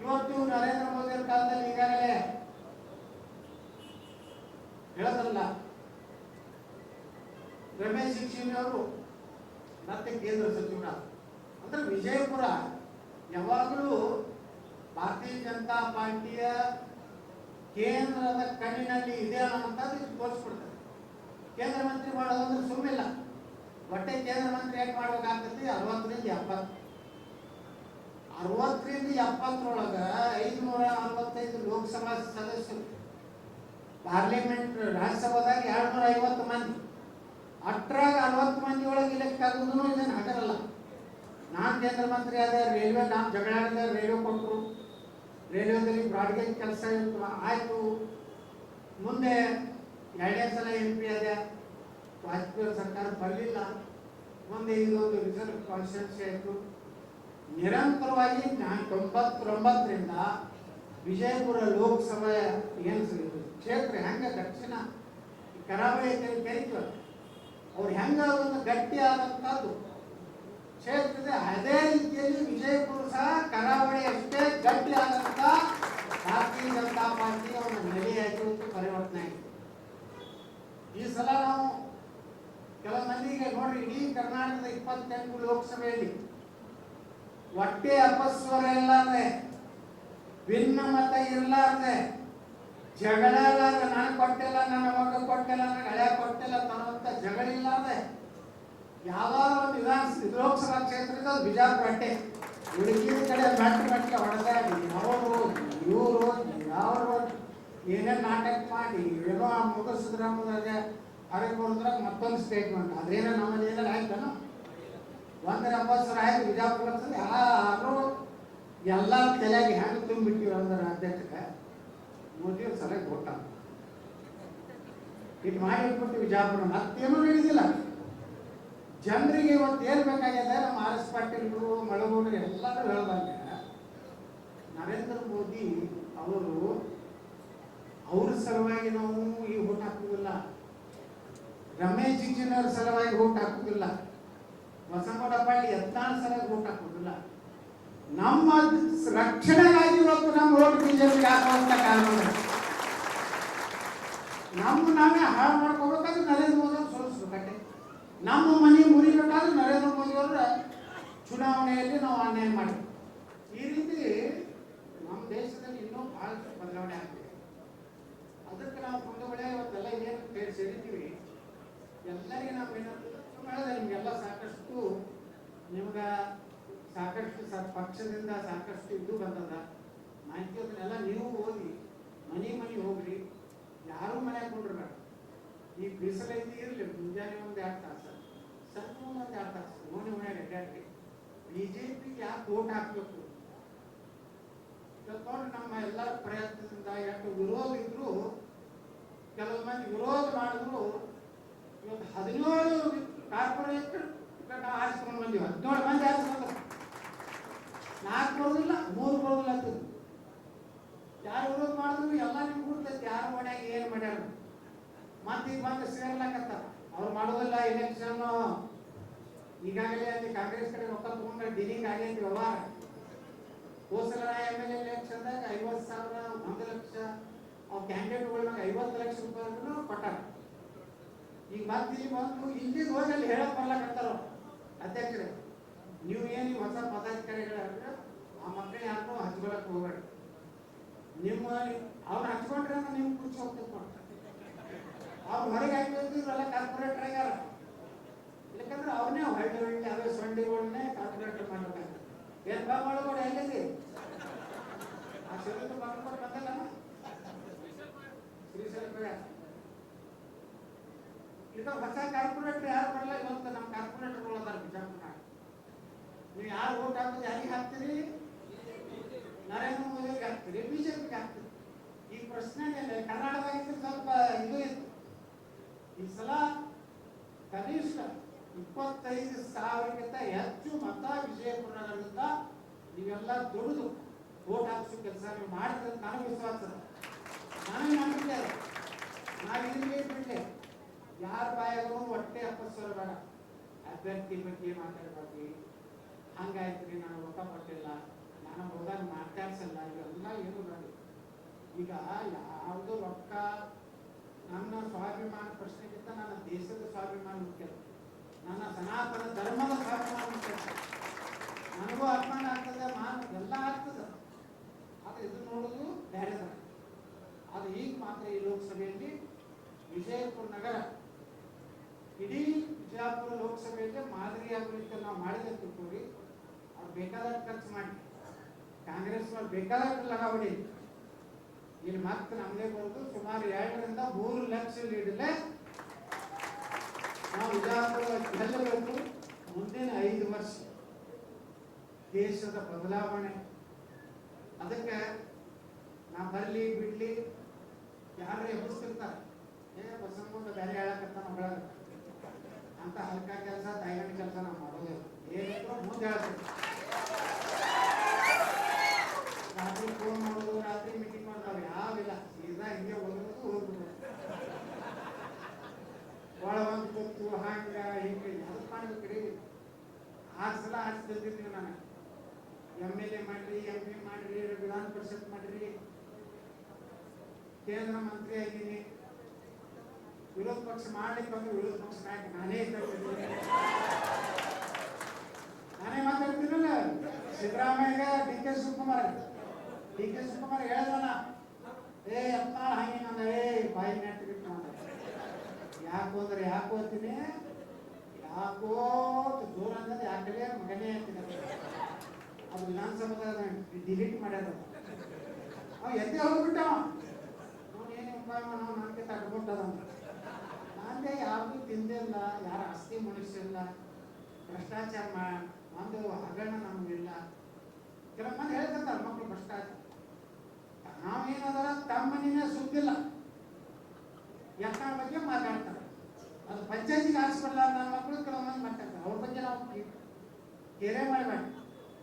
ಇವತ್ತು ನರೇಂದ್ರ ಮೋದಿ ಅವರ ಕಾಲದಲ್ಲಿ ಈಗಾಗಲೇ ಹೇಳೋದಲ್ಲ ರಮೇಶ್ ಶಿಕ್ಷಣ ಅವರು ಮತ್ತೆ ಕೇಂದ್ರ ಸಚಿವರ ಅಂದ್ರೆ ವಿಜಯಪುರ ಯಾವಾಗಲೂ ಭಾರತೀಯ ಜನತಾ ಪಾರ್ಟಿಯ ಕೇಂದ್ರದ ಕಣ್ಣಿನಲ್ಲಿ ಇದೆ ಅನ್ನೋಂಥದ್ದು ಇದು ತೋರಿಸ್ಬಿಡ್ತದೆ ಕೇಂದ್ರ ಮಂತ್ರಿ ಮಾಡೋದಂದ್ರೆ ಸುಮ್ಮಿಲ್ಲ ಒಟ್ಟೆ ಕೇಂದ್ರ ಮಂತ್ರಿ ಯಾಕೆ ಮಾಡ್ಬೇಕಾಗ್ತೈತಿ ಅರವತ್ತರಿಂದ ಎಪ್ಪತ್ತು. ಅರವತ್ತರಿಂದ ಎಪ್ಪತ್ತರೊಳಗ ಐದುನೂರ ಅರವತ್ತೈದು ಲೋಕಸಭಾ ಸದಸ್ಯರು. ಪಾರ್ಲಿಮೆಂಟ್, ರಾಜ್ಯಸಭಾದಾಗ ಎರಡ್ನೂರ ಐವತ್ತು ಮಂದಿ. ಅಟ್ರಾಗ ಅರವತ್ತು ಮಂದಿ ಒಳಗೆ ಇಲೆಕ್ಟ್ ಆಗೋದು ಇದನ್ನು ಹಾಕಲ್ಲ ನಾನು ಕೇಂದ್ರ ಮಂತ್ರಿ ಆದ ರೈಲ್ವೆ, ನಾನು ಜಗಳ ಆಡಿದ ರೈಲ್ವೆ ಕೊಟ್ಟರು ರೈಲ್ವೆದಲ್ಲಿ ಬ್ರಾಡ್ಗೇಜ್ ಕೆಲಸ ಇತ್ತು, ಆಯಿತು. ಮುಂದೆ ಎರಡನೇ ಸಲ ಎಂ ಪಿ ಆದ. ವಾಜಪೇಯಿ ಸರ್ಕಾರ ಬರಲಿಲ್ಲ. ಮುಂದೆ ಇದೊಂದು ರಿಸರ್ವ್ ಕಾನ್ಸ್ಟಿಟ್ಯೂನ್ಸಿ ಆಯಿತು. ನಿರಂತರವಾಗಿ ತೊಂಬತ್ತೊಂಬತ್ತರಿಂದ ವಿಜಯಪುರ ಲೋಕಸಭೆ ಏನು ಕ್ಷೇತ್ರ ಹೆಂಗೆ? ದಕ್ಷಿಣ? ಕರಾವಳಿ ಹೇಳಿ ಕರಿತೀವಲ್ಲ ಅವ್ರು ಹೆಂಗ ಒಂದು ಗಟ್ಟಿ ಆದಂಥದ್ದು? ಕ್ಷೇತ್ರದ ಅದೇ ರೀತಿಯಲ್ಲಿ ವಿಜಯಪುರ ಸಹ ಕರಾವಳಿ ಅಷ್ಟೇ ಗಟ್ಟಿ ಆದಂಥ ಭಾರತೀಯ ಜನತಾ ಪಾರ್ಟಿಯ ಒಂದು ನೆಲೆಯಾಗಿ ಇವತ್ತು ಪರಿವರ್ತನೆ ಆಗಿದೆ. ಈ ಸಲ ನಾವು ಕೆಲವು ಮಂದಿಗೆ ನೋಡ್ರಿ, ಇಡೀ ಕರ್ನಾಟಕದ ಇಪ್ಪತ್ತೆಂಟು ಲೋಕಸಭೆಯಲ್ಲಿ ಹೊಟ್ಟೆ ಅಪಸ್ವರ ಇಲ್ಲಾರ್ದೆ ಭಿನ್ನ ಮತ ಇರ್ಲಾರ್ದೆ, ಜಗಳ ಇಲ್ಲಾರ್ದೆ, ನಾನು ಕೊಟ್ಟಿಲ್ಲ, ನನ್ನ ಮಗ ಕೊಟ್ಟಿಲ್ಲ, ನನ್ನ ಹಳೆ ಕೊಟ್ಟಿಲ್ಲ ತನ್ನಂತ ಜಗಳ ಇಲ್ಲಾರ್ದೆ. ಯಾವ ಒಂದು ವಿಧಾನ ಲೋಕಸಭಾ ಕ್ಷೇತ್ರದ ಒಂದು ಉಳಿದ ಕಡೆ ಮೆಟ್ಟ ಮೆಟ್ಟ ಹೊಡೆದಾಡಿ ಅವರು ಇವರು ಯಾರು ಏನೇನು ನಾಟಕ ಮಾಡಿ, ಏನೋ ಮುಗಿಸಿದ್ರ ಹೊರಗೆ ಬರೋದ್ರಾಗ ಮತ್ತೊಂದು ಸ್ಟೇಟ್ಮೆಂಟ್ ಅದೇನೋ ನಮ್ಮಲ್ಲಿ ಏನಾರು ಆಯ್ತಾನೋ? ಒಂದರ ಸರ ಆಯ್ತು ಬಿಜಾಪುರ ಯಾರು ಎಲ್ಲ ತಲೆಯಾಗಿ ಹೆಂಗೆ ತುಂಬಿಟ್ಟಿವಿ ಅಂದ್ರೆ ಅಧ್ಯಕ್ಷಕ್ಕೆ ಮೋದಿ ಸಲಹೆ ಕೊಟ್ಟ ಇದು ಮಾಡಿ ಇಟ್ಬಿಟ್ಟು ವಿಜಾಪುರ ಮತ್ತೇನೂ ನಡೆದಿಲ್ಲ. ಜನರಿಗೆ ಇವತ್ತು ಏನ್ ಬೇಕಾಗಿದೆ? ನಮ್ಮ ಆರ್ ಎಸ್ ಪಾಟೀಲ್ರು, ಮಳಗೂರು ಎಲ್ಲರೂ ಹೇಳ್ದಂಗ ನರೇಂದ್ರ ಮೋದಿ ಅವರು ಅವ್ರ ಸಲುವಾಗಿ ನಾವು ಈ ಓಟ್ ಹಾಕುವುದಿಲ್ಲ ರಮೇಶ್ ಜಿಂಜಿನವ್ರ ಸಲುವಾಗಿ ಓಟ್ ಹಾಕುವುದಿಲ್ಲ ಬಸವಗೌಡ ಪಳ್ಳಿ ಹದಿನಾರು ಸಲ ಓಟ್ ಹಾಕುವುದಿಲ್ಲ ನಮ್ಮ ರಕ್ಷಣೆಗಾಗಿ ಇವತ್ತು ನಮ್ಮ ಓಟ್ ಬಿಜೆಪಿಗೆ ಹಾಕುವಂತ ಕಾರಣ ನಮ್ಮ ನಾವೇ ಹಾಳು ಮಾಡ್ಕೋಬೇಕಾದ್ರೆ ನರೇಂದ್ರ ಮೋದಿ ಅವ್ರು ಸೋಲಿಸ್ಬೇಕಟ್ಟೆ ನಮ್ಮ ಮನೆ ಮುರಿಬೇಕಾದ್ರೆ ನರೇಂದ್ರ ಮೋದಿ ಅವರ ಚುನಾವಣೆಯಲ್ಲಿ ನಾವು ಅನ್ಯಾಯ ಮಾಡಿ ಈ ರೀತಿ ನಮ್ಮ ದೇಶದಲ್ಲಿ ಇನ್ನೂ ಬಹಳ ಬದಲಾವಣೆ ಆಗ್ತಿದೆ ಅದಕ್ಕೆ ನಾವು ಕುಂದಗೊಳೆ ಇವತ್ತೆಲ್ಲ ಏನು ಕೇಳಿ ಸೇರಿದ್ದೀವಿ ಎಲ್ಲರಿಗೆ ನಾವು ಏನಂತಂದ್ರೆ ಹೇಳಿದೆ ನಿಮಗೆಲ್ಲ ಸಾಕಷ್ಟು ನಿಮ್ಗೆ ಸಾಕಷ್ಟು ಸ ಪಕ್ಷದಿಂದ ಸಾಕಷ್ಟು ಇದು ಬಂದದ ಮಾಹಿತಿ ಅದನ್ನೆಲ್ಲ ನೀವು ಓದಿ ಮನೆ ಮನೆ ಹೋಗ್ರಿ ಯಾರೂ ಮನೆ ಕೊಂಡಿರ್ಬೇಡ ಈ ಬಿಸಿಲೈತಿ ಇರಲಿ ಮುಂಜಾನೆ ಒಂದು ಎರಡು ತಾಸು. ಸಂಜೆ ಒಂದು ಎರಡು ತಾಸು. ಓಣಿ ಓಣಿ ಅಡ್ಡಾಡ್ರಿ ಬಿ ಜೆ ಪಿಗೆ ಯಾಕೆ ಓಟ್ ಹಾಕ್ಬೇಕು? ತಕೊಂಡು ನಮ್ಮ ಎಲ್ಲ ಪ್ರಯತ್ನದಿಂದ ಎಷ್ಟು ವಿರೋಧ ಇದ್ರು, ಕೆಲವು ಮಂದಿ ವಿರೋಧ ಮಾಡಿದ್ರು. ಇವತ್ತು ಹದಿನೇಳು ಕಾರ್ಪೊರೇಟ್ ನಾವು ಆರಿಸ್ಕೊಂಡು ಬಂದಿವಿ. ಹದಿನೇಳು ಮಂದಿ ಆರಿಸ್ಕೊಂಡು ನಾಲ್ಕು ಬರೋದಿಲ್ಲ, ಮೂರು ಬರೋದಿಲ್ಲ ಅಂತದ್ದು ಯಾರು ವಿರೋಧ ಮಾಡಿದ್ರು? ಎಲ್ಲ ನಿಮ್ಗೆ ಗೊತ್ತೈತಿ ಯಾರು ಮನೆಯಾಗ ಏನು ಮಾಡ್ಯಾರ ಮತ್ತೆ ಈಗ ಬಂದು ಸೇರ್ಲಾಕತ್ತಾರ ಅವ್ರು ಮಾಡೋದಿಲ್ಲ ಎಲೆಕ್ಷನ್ ಈಗಾಗಲೇ ಅಲ್ಲಿ ಕಾಂಗ್ರೆಸ್ ಕಡೆ ರೊಕ್ಕ ತಗೊಂಡ್ರೆ ಡಿಲಿಂಗ್ ಆಗೈತಿ ವ್ಯವಹಾರ. ಹೋಸಲ ಎಂ ಎಲ್ ಎಲೆಕ್ಷನ್ದಾಗ ಐವತ್ತು ಸಾವಿರ, ಒಂದು ಲಕ್ಷ, ಅವ್ರ ಕ್ಯಾಂಡಿಡೇಟ್ಗಳ ಐವತ್ತು ಲಕ್ಷ ರೂಪಾಯಿ ಕೊಟ್ಟಾರ. ಈಗ ಮತ್ತೆ ಇಲ್ಲಿ ಬಂದು ಇಲ್ಲಿ ಹೋಗಿ ಅಲ್ಲಿ ಹೇಳಕ್ ಬರ್ಲಾಕತ್ತಾರ. ಅಧ್ಯಕ್ಷರೇ. ನೀವು ಏನು ಹೊಸ ಪದಾಧಿಕಾರಿಗಳಾದ್ರೆ ಆ ಮಕ್ಕಳು ಯಾರಿಗೂ ಹಚ್ಕೊಳಕ್ ಹೋಗ್ಬೇಡ. ನಿಮ್ಮ ಅವ್ರು ಹಚ್ಕೊಂಡ್ರೆ ನಿಮ್ಗೆ ಕುರ್ಚಿ ಹೋಗ್ತದೆ ಅವ್ರು ಹೊರಗೆ ಹಾಕಿದ್ರು ಇವರೆಲ್ಲ ಕಾರ್ಪೊರೇಟರ್ ಆಗ್ಯಾರ ಯಾಕಂದ್ರೆ ಅವನೇ ಹಳ್ಳಿ ಹಳ್ಳಿ ಅವೇ ಸೊಂಡಿಗಳನ್ನೇ ಕಾರ್ಪೊರೇಟರ್ ಮಾಡ್ಬೇಕಾಗ್ತದೆ. ಬಾ ಮಾಡೋದು ಹೆಂಗೈತಿ ಆ ಬಂದಲ್ಲ? ಈಗ ಹೊಸ ಕಾರ್ಪೊರೇಟರ್ ಯಾರು ಬರಲ್ಲ ಇವತ್ತು? ನಮ್ಮ ಕಾರ್ಪೊರೇಟರ್ ಅದಾರ ಬಿಜಾಪುರ. ನೀವು ಯಾರು ಓಟ್ ಹಾಕೋದು ಯಾರಿಗೆ ಹಾಕ್ತೀರಿ? ನರೇಂದ್ರ ಮೋದಿಗೆ ಹಾಕ್ತೀರಿ, ಬಿಜೆಪಿಗೆ ಹಾಕ್ತೀರಿ. ಈ ಪ್ರಶ್ನೆ ಕರ್ನಾಟಕದಾಗ ಸ್ವಲ್ಪ ಇದು ಇತ್ತು. ಈ ಸಲ ಕನಿಷ್ಠ ಇಪ್ಪತ್ತೈದು ಸಾವಿರಕ್ಕಿಂತ ಹೆಚ್ಚು ಮತ ವಿಜಯಪುರಗಳಿಂದ ನೀವೆಲ್ಲ ದುಡಿದು ಓಟ್ ಹಾಕಿಸೋ ಕೆಲಸ ನೀವು ಮಾಡಿದ್ರೆ ನನಗೆ ವಿಶ್ವಾಸ ನಾನು ನಂಬಿದ್ದೆ ನಾನು ಇಲ್ಲಿ ಬಿಡ್ಲೆ. ಯಾರ ಬಾಯಾಗೂ ಹೊಟ್ಟೆ ಅಪ್ಪಸ್ವರ ಬೇಡ. ಅಭ್ಯರ್ಥಿ ಬಗ್ಗೆ ಮಾತಾಡ್ಬಾರ್ದು. ಹಂಗಾಯ್ತು ನಾನು ಊಟ ಕೊಟ್ಟಿಲ್ಲ ನಾನು ಹೋದಾಗ ಮಾತಾಡ್ಸಲ್ಲ. ಇವೆಲ್ಲ ಏನು ಬೇಡ. ಈಗ ಯಾವುದು ರೊಕ್ಕ ನನ್ನ ಸ್ವಾಭಿಮಾನ ಪ್ರಶ್ನೆಗಿಂತ ನನ್ನ ದೇಶದ ಸ್ವಾಭಿಮಾನ ಮುಖ್ಯ. ನನ್ನ ಸನಾತನ ಧರ್ಮದ ಸ್ವಾಭಿಮಾನ ಮುಖ್ಯ. ನನಗೂ ಅಪಮಾನ ಆಗ್ತದೆ, ಮಾನ ಎಲ್ಲ ಆಗ್ತದ. ಆದರೆ ಇದು ನೋಡೋದು ಬೇರೆ ಥರ ಅದು ಈಗ ಮಾತ್ರ ಈ ಲೋಕಸಭೆಯಲ್ಲಿ ವಿಜಯಪುರ ನಗರ. ಇಡೀ ವಿಜಯಪುರ ಲೋಕಸಭೆಯಲ್ಲಿ ಮಾದರಿಯಾಗುವಂತೆ ನಾವು ಮಾಡಿದ್ರೆ ತಿಳ್ಕೊಳ್ಳಿ ಅವ್ರು ಬೇಕಾದಾಗ ಖರ್ಚು ಮಾಡಿ. ಕಾಂಗ್ರೆಸ್ ಅವ್ರು ಲಗಾವಣೆ ಲಗಾವಡಿ. ಇಲ್ಲಿ ಮತ್ತೆ ನಮ್ಮದೇ ಬರೋದು ಸುಮಾರು ಎರಡರಿಂದ ಮೂರು ಲಕ್ಷ ಲೀಡಲ್ಲೇ ನಾವು ಗೆಲ್ಲಬೇಕು ಮುಂದಿನ ಐದು ವರ್ಷ ದೇಶದ ಬದಲಾವಣೆ. ಅದಕ್ಕೆ ನಾ ಬರಲಿ, ಬಿಡ್ಲಿ, ಯಾರೇ ಎಬ್ಬಿಸ್ತಿರ್ತಾರೆ? ಏ ಪ್ರಸಂಗ ಬೇರೆ ಹೇಳಕತ್ತಾನ ಮಗಳ ಅಂತ ಹಲ್ಕ ಕೆಲಸ ತಾಯಿ ಕೆಲಸ ನಾವು ಮಾಡೋದಿಲ್ಲ ಏನಿದ್ರು ಮುಂದೆ ಹೇಳ್ತೀವಿ ರಾತ್ರಿ ಫೋನ್ ಮಾಡೋದು ರಾತ್ರಿ ಮೀಟಿಂಗ್ ಮಾಡ್ತಾವೆ ಯಾವಿಲ್ಲ ಸೀದಾ ಹಿಂಗೆ ಹೋಗೋದು ಹೋಗ್ಬಿಡೋದು ಒಳ ಗೊತ್ತು ಹಂಗ ಹಿಂಗ ಅದು ಮಾಡ್ಬೇಕ್ರಿ ಆರು ಸಲ ಆರ್ಸಿ ತಂದಿರ್ತೀವಿ ನಾನು ಎಂ ಎಲ್ ಎ ಮಾಡ್ರಿ ಎಂ ಪಿ ಮಾಡ್ರಿ ವಿಧಾನ ಪರಿಷತ್ ಮಾಡ್ರಿ ಕೇಂದ್ರ ಮಂತ್ರಿ ಆಗಿನಿ ವಿರೋಧ ಪಕ್ಷ ಮಾಡ್ಲಿಕ್ಕೆ ಬಂದ್ರೆ ವಿರೋಧ ಪಕ್ಷ ನಾಯಕ ನಾನೇ ಇದ್ದೀನಿ ನಾನೇ ಮಾತಾಡ್ತೀನಲ್ಲ Siddaramaiah D K Shivakumar, D K Shivakumar ಹೇಳ್ದಾನ ಏ ಅಪ್ಪ, ಹಂಗೆ ನನ್ನ ಏ ಬಾಯಿ ನೆಟ್ಟು ಬಿಟ್ಟು ಅಂತ ಯಾಕೋ ಅಂದ್ರೆ ಯಾಕೋ ಅಂತೀನಿ ಯಾಕೋ ದೂರ ಅಂದ್ರೆ ಯಾಕಲೇ ಮಗನೇ ಅಂತೀನಿ ಅದು ವಿಧಾನಸಭಾದಾಗ ಡಿಲೀಟ್ ಮಾಡ್ಯಾರ ಅವ ಎದ್ದೆ ಹೋಗ್ಬಿಟ್ಟ ಅವ್ನು ಏನು ಉಪಾಯ ನಾವು ನನಗೆ ತಡ್ಬಿಟ್ಟದ ನಾನೇ ಯಾವುದು ತಿಂದಿಲ್ಲ ಯಾರ ಆಸ್ತಿ ಇಲ್ಲ. ಭ್ರಷ್ಟಾಚಾರ ಒಂದು ಹಗರಣ ನಮಗಿಲ್ಲ ಕೆಲವು ಮಂದಿ ಹೇಳ್ತಿರ್ತಾರೆ ಮಕ್ಕಳು ಭ್ರಷ್ಟಾಚಾರ. ನಾವೇನಾದ್ರ ತಮ್ಮ ಮನೆಯೇ ಸುದ್ದಿಲ್ಲ. ಎಲ್ಲ ಬಗ್ಗೆ ಮಾತಾಡ್ತಾರೆ. ಅದು ಪಂಚಾಯತಿಗೆ ಆರಿಸ್ಬಲ್ಲ ನನ್ನ ಮಕ್ಕಳು ಕೆಲವೊಂದು ಮಾಡ್ತಾರೆ. ಅವ್ರ ಬಗ್ಗೆ ನಾವು ಕೇರೆ ಮಾಡಬೇಡ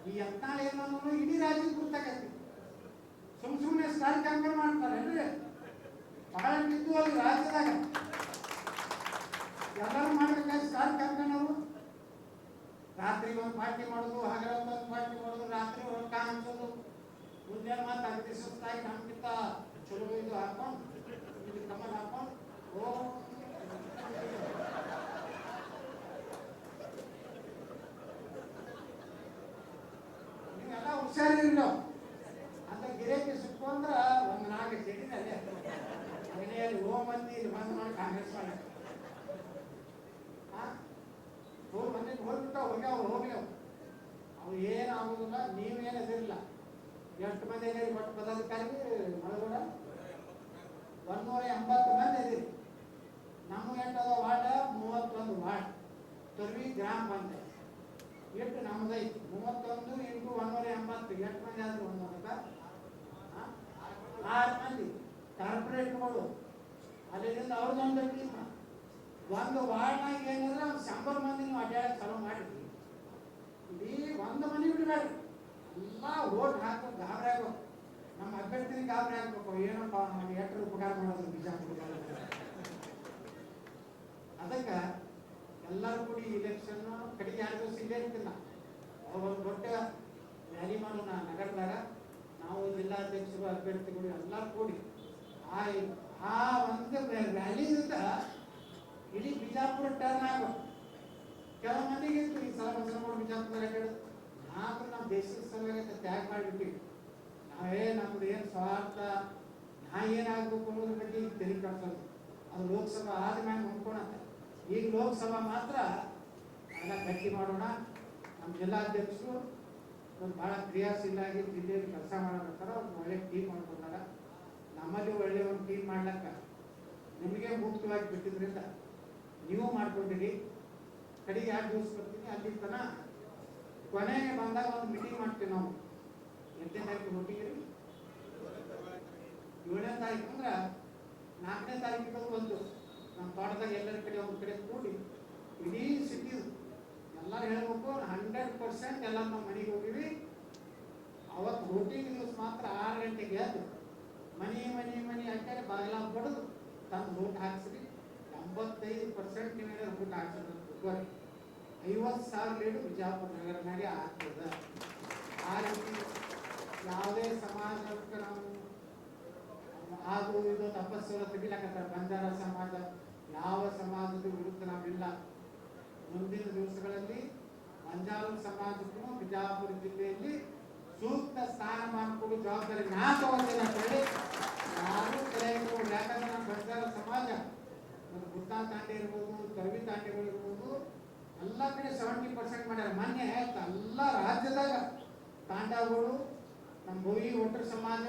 ಈ ಎತ್ತಾಳ ಏನೋ ಇಡೀ ರಾಜ್ಯಕ್ಕೆ ಗೊತ್ತಾಗತ್ತೆ ಸುಮ್ ಸುಮ್ಮನೆ ಸ್ಟಾರ್ ಕ್ಯಾಂಪೇನ್ ಮಾಡ್ತಾರೆ ಬಹಳ ಬಿದ್ದು ಅಲ್ಲಿ ರಾಜ್ಯದಾಗ. ಎಲ್ಲರೂ ಮಾಡ್ಬೇಕಾಗಿ ಸ್ಟಾರ್ ಕ್ಯಾಂಪೇನ್ ಅವರು. ರಾತ್ರಿ ಒಂದು ಪಾರ್ಟಿ ಮಾಡೋದು ಹಗಲ ಒಂದು ಪಾರ್ಟಿ ಮಾಡೋದು, ರಾತ್ರಿ ರೊಕ್ಕ ಹಂಚೋದು. ಮುಂಜಾನೆ ಮತ್ತೆ ಅಗ್ನಿ ಸುಸ್ತಾಗಿ ನಮ್ಗಿಂತ ಚಲೋ ಇದು ಹಾಕೊಂಡು ಇದು ಕಮಲ್ ಹಾಕೊಂಡು ಓ ನೀವೆಲ್ಲ ಹುಷಾರಿರಿ ನಾವು ಅಂತ ಗಿರೇಕಿ ಸಿಕ್ಕೊಂಡ್ರ ಒಂದು ನಾಲ್ಕು ಸಿಟಿನಲ್ಲಿ ಮನೆಯಲ್ಲಿ ಓ ಮಂದಿ ಇಲ್ಲಿ ಬಂದು ಮಾಡಿ ಕಾಂಗ್ರೆಸ್ ಆ? ಹೋಗಿ ಮಂದಿಗೆ ಹೋಗ್ಬಿಟ್ಟು ಹೋಗ್ಯಾವ ಹೋಗ್ಲಿ ಅವು ಅವು ಏನು ಆಗೋದಿಲ್ಲ ನೀವೇನು ಎದಿರಿಲ್ಲ ಎಷ್ಟು ಮಂದಿ ಇದೀರಿ ಒಟ್ಟು ಪದಾಧಿಕಾರಿ ಮಳಗೋಡ ಒಂದೂರ ಎಂಬತ್ತು ಮಂದಿ ಇದೀರಿ ನಮ್ಮ ಎಂಟದ ವಾರ್ಡ, ಮೂವತ್ತೊಂದು ವಾರ್ಡ್. ತೊರ್ವಿ ಗ್ರಾಮ ಪಂಚಾಯತ್. ಎಷ್ಟು ನಮ್ದೈತಿ ಮೂವತ್ತೊಂದು ಎಷ್ಟು ಮಂದಿ ಆದ್ರು ಒಂದೊಂದಕ್ಕ ಆರು ಮಂದಿ ಕಾರ್ಪೊರೇಟ್ಗಳು ಅಲ್ಲಿಂದ ಅವ್ರದ್ದೊಂದು ಟೀಮ್ ಒಂದು ವಾರ್ಡ್ನಾಗ ಏನಂದ್ರೆ ಒಂದು ಶಂಬರ್ ಮಂದಿ ನೀವು ಅಡ್ಡಾಡ ಚಾಲೂ ಮಾಡಿದ್ವಿ ಇಡೀ ಒಂದು ಮನೆ ಬಿಡಬೇಡ್ರಿ ಎಲ್ಲ ಓಟ್ ಹಾಕೋ ಗಾಬರಿ ಆಗೋ ನಮ್ಮ ಅಭ್ಯರ್ಥಿನ ಗಾಬರಿ ಆಗ್ಬೇಕು ಏನಪ್ಪ ನಮ್ಗೆ ಎಷ್ಟು ಉಪಕಾರ ಮಾಡೋದು ಬಿಜಾಪುರ ಅದಕ್ಕೆ ಎಲ್ಲರೂ ಕೂಡಿ ಇಲೆಕ್ಷನ್ ಕಡೆಗೆ ದಿವಸ ಇಲ್ಲೇ ಇರ್ತಿಲ್ಲ ಅವ್ರೊಂದು ದೊಡ್ಡ ರ್ಯಾಲಿ ಮಾಡೋಣ ನಗರದಾಗ, ನಾವು ಜಿಲ್ಲಾಧ್ಯಕ್ಷರು, ಅಭ್ಯರ್ಥಿಗಳು ಎಲ್ಲ ಕೂಡಿ ಆ ಆ ಒಂದು ರ್ಯಾಲಿಯಿಂದ ಇಡೀ ಬಿಜಾಪುರ ಟರ್ನ್ ಆಗೋ ಕೆಲವು ಮಂದಿಗೆ ಈ ಸಲ ಬಸವನಗೌಡ ಬಿಜಾಪುರ ಹೇಳೋದು ನಾವು ನಮ್ಮ ದೇಶದ ಸಲುವಾಗಿ ತ್ಯಾಗ ಮಾಡಿಬಿಟ್ಟಿವಿ. ನಾವೇ ನಮ್ದು ಏನು ಸ್ವಾರ್ಥ, ನಾ ಏನಾಗಬೇಕು ಅನ್ನೋದ್ರ ಬಗ್ಗೆ ಈಗ ತೆರಿಗೆ ಅದು ಲೋಕಸಭಾ ಆದ ಮ್ಯಾಗ ಹೊಂದ್ಕೊಳತ್ತ ಈಗ ಲೋಕಸಭಾ ಮಾತ್ರ ಎಲ್ಲ ಗಟ್ಟಿ ಮಾಡೋಣ. ನಮ್ಮ ಜಿಲ್ಲಾಧ್ಯಕ್ಷರು ಒಂದು ಭಾಳ ಕ್ರಿಯಾಶೀಲಾಗಿ ಜಿಲ್ಲೆಯಲ್ಲಿ ಕೆಲಸ ಮಾಡೋದಕ್ಕಾರ ಒಂದು ಒಳ್ಳೆ ಟೀಮ್ ಮಾಡ್ಕೊತಾರ. ನಮ್ಮಲ್ಲಿ ಒಳ್ಳೆ ಒಂದು ಟೀಮ್ ಮಾಡ್ಲಕ್ಕ ನಿಮಗೆ ಮುಕ್ತವಾಗಿ ಬಿಟ್ಟಿದ್ರಿಂದ ನೀವು ಮಾಡ್ಕೊಂಡಿರಿ. ಕಡೆಗೆ ಎರಡು ದಿವಸ ಬರ್ತೀನಿ, ಅಲ್ಲಿ ತನ ಕೊನೆಗೆ ಬಂದಾಗ ಒಂದು ಮೀಟಿಂಗ್ ಮಾಡ್ತೀವಿ ನಾವು. ಎಂಟನೇ ತಾರೀಕು ಮೀಟಿಂಗ್ ರೀ ಏಳನೇ ತಾರೀಕು ಅಂದ್ರೆ ನಾಲ್ಕನೇ ತಾರೀಕಿಗೆ ಬಂದು ನಮ್ಮ ತೋಟದಾಗ ಎಲ್ಲರ ಕಡೆ ಒಂದು ಕಡೆ ಕೂಡಿ ಇಡೀ ಸಿಟಿ ಎಲ್ಲರೂ ಹೇಳ್ಬೇಕು ಹಂಡ್ರೆಡ್ ಪರ್ಸೆಂಟ್ ಎಲ್ಲ ನಾವು ಮನೆಗೆ ಹೋಗಿವಿ. ಅವತ್ತು ರೂಟೀನ್ ನ್ಯೂಸ್ ಮಾತ್ರ ಆರು ಗಂಟೆಗೆ ಎದ್ದು ಮನೆ ಮನೆ ಮನೆ ಹಾಕ್ಯಾರೆ, ಬಾಗಿಲ ಬಡದು ತಂದು ಊಟ ಹಾಕ್ಸ್ರಿ ಎಂಬತ್ತೈದು ಪರ್ಸೆಂಟ್ ಕಿನಾರೆ ಊಟ ಹಾಕ್ಸೋದು ಹಾಕ್ಸಿದ್ರೆ ಐವತ್ತು ಸಾವಿರ ಲೀಡು ಬಿಜಾಪುರ ನಗರನಾಗೆ ಆಗ್ತದೆ. ಆ ರೀತಿ ಯಾವುದೇ ಸಮಾಜಕ್ಕೆ ನಾವು ಅದು ತಪಸ್ಸು ತೆಗಿಲಕತ್ತಾರ. ಬಂಜಾರ ಸಮಾಜ ಯಾವ ಸಮಾಜದ ವಿರುದ್ಧ ನಾವಿಲ್ಲ. ಮುಂದಿನ ದಿವಸಗಳಲ್ಲಿ ಬಂಜಾರ ಸಮಾಜಕ್ಕೂ ಬಿಜಾಪುರ ಜಿಲ್ಲೆಯಲ್ಲಿ ಸೂಕ್ತ ಸ್ಥಾನಮಾನ ಕೊಡುವ ಜವಾಬ್ದಾರಿ ನಾ ತಗೊಂಡಿಲ್ಲ ಅಂತ ನಾನು ನಮ್ಮ ಬಂಜಾರ ಸಮಾಜ, ಒಂದು ಗುತ್ತಾ ತಾಂಡೆ ಇರ್ಬೋದು ಕರ್ವಿ ತಾಂಡೆಗಳು ಇರ್ಬೋದು, ಎಲ್ಲ ಕಡೆ ಸೆವೆಂಟಿ ಪರ್ಸೆಂಟ್ ಮಾಡ್ಯಾರ. ಮೊನ್ನೆ ಎಲ್ಲ ರಾಜ್ಯದಾಗ ತಾಂಡಗಳು ನಮ್ಮ ಭೋಗಿ ಒಟ್ಟರ ಸಮಾಜ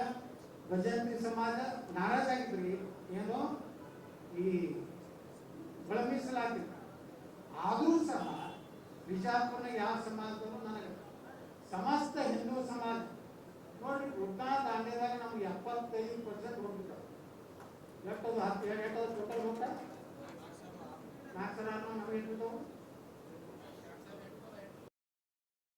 ಭಜಂತಿ ಸಮಾಜ ನಾರಾಜ್ ಆಗಿದ್ರಿ. ಏನು ಈ ಒಳಮೀಸಲಾತಿಲ್ಲ ಆದರೂ ಸಹ ಬಿಜಾಪುರನ ಯಾವ ಸಮಾಜದವರು ನನಗೆ ಸಮಸ್ತ ಹಿಂದೂ ಸಮಾಜ. ನೋಡ್ರಿ ಉತ್ತಾ ದಾಂಡ್ಯದಾಗ ನಮ್ಗೆ ಎಪ್ಪತ್ತೈದು ಪರ್ಸೆಂಟ್ ಹೋಗ್ಬಿಟ್ಟು ಎಷ್ಟದು ಹತ್ತು ಎಷ್ಟದು ಟೋಟಲ್ ಹೋಗ್ತಾ ನಾಲ್ಕು ಸಲ ನಮ್ಗೆ